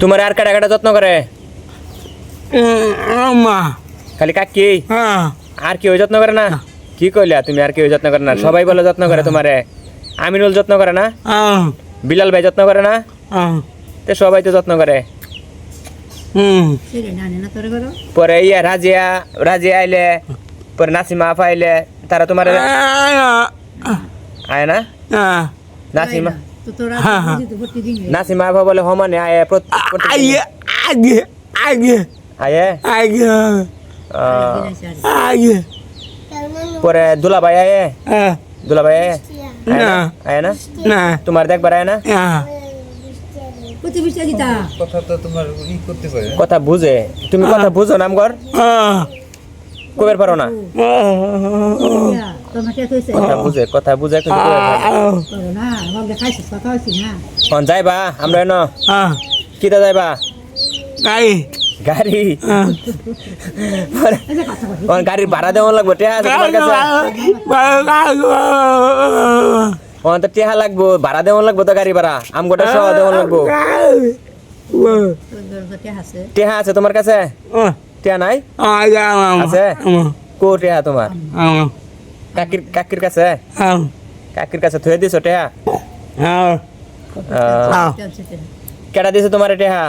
তোমার আর কাটা কাটা যত্ন করে? খালি কাকি? হ্যাঁ। আর কেউ যত্ন করে না? কি কইলা তুমি আর কেউ যত্ন করে না? সবাই বলে যত্ন করে তোমারে। আমিনুল যত্ন করে না? হ্যাঁ বিলাল ভাই যত্ন করে না? হ্যাঁ তো সবাই তো যত্ন করে। পরে ইয়া রাজিয়া রাজিয়া আইলে পরে নাসিমা আপা আইলে তারা তোমার আয় না? নাসিমা নাসিমা আপা বলে হমানে আয় আগে আগে আগে আয়ে আগে আগে পরে দুলা ভাই আয়ে হ্যাঁ। দুলা ভাই আয়ে আয় না? না। না? না। তোমার দেখবার আয় না? হ্যাঁ কথা বুঝে। তুমি কথা বুঝো নামগর হ্যাঁ। কবের পারো না? বুঝে কথা বুঝে না। কোন যাইবা আমরা এনো। হ্যাঁ যাইবা? গাই গাড়ি। হ্যাঁ কোন গাড়ির ভাড়া দেওয়া লাগবে টেহা তোমার কাছে? কোন তো টেহা লাগবো ভাড়া দেওয়া লাগবো তো গাড়ি ভাড়া। আমগোটা সহ দেওয়া লাগবো। টেহা আছে তোমার কাছে? টেহা নাই? আছে? কো টেহা তোমার? কাকির কাকির কাছে? কাকির কাছে থুয়ে দিছো টেহা? আহ, কেডা দিছে তোমার টেহা?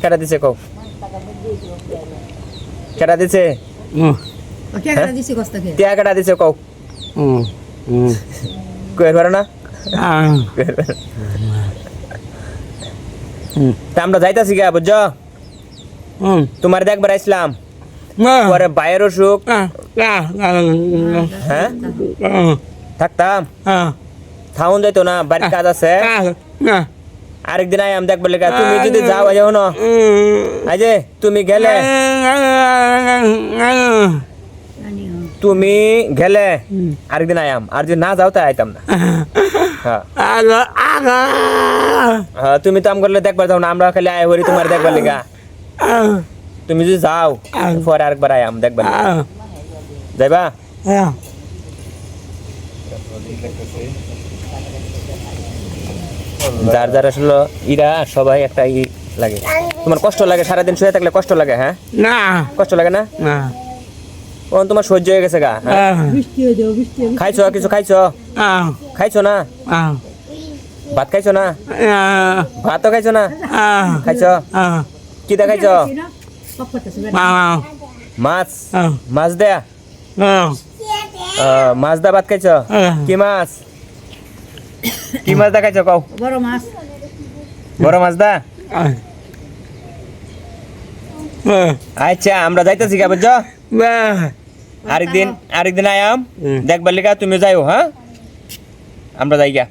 কেডা দিছে কও? কেডা দিছে? টেহা কেডা দিছে কও? কইর পারো না? আমরা যাইতাছি গা বুঝছ? তোমার দেখবার আসলাম পরে বাইরের অসুখ হ্যাঁ? থাকতাম থাউন যাইতো না বাড়ির কাজ আছে। আরেকদিন আই আমি দেখবার লেখা তুমি যদি যাও যাও না। আজে তুমি গেলে। তুমি গেলে। আরেকদিন আয়াম আর যদি না যাও তাই আইতাম না। হ্যাঁ। হ্যাঁ, তুমি তো আম করলে দেখবার যাও না আমরা খালি আয় হরি তোমার দেখবার লেগা। তুমি যদি যাও পরে আরেকবার আয়াম দেখবার যাইবা যার যার আসলে ইরা সবাই একটা ই লাগে তোমার কষ্ট লাগে সারাদিন শুয়ে থাকলে কষ্ট লাগে হ্যাঁ না কষ্ট লাগে না না ও তোমার সহ্য হয়ে গেছে গা হ্যাঁ? খাইছো কিছু খাইছো খাইছো না ভাত খাইছো না ভাতও খাইছো না খাইছো কি দা খাইছো মাছ মাছ দেয়া মাছ দা ভাত খাইছো? কি মাছ? কি মাছ দা খাইছো কও? বড় মাছ। বড় মাছ দা? আচ্ছা আমরা যাইতেছি গা বুঝছ? আরেকদিন আরেকদিন আয়াম। দেখবার লিগা তুমি যাইও হ্যাঁ? আমরা যাই গা।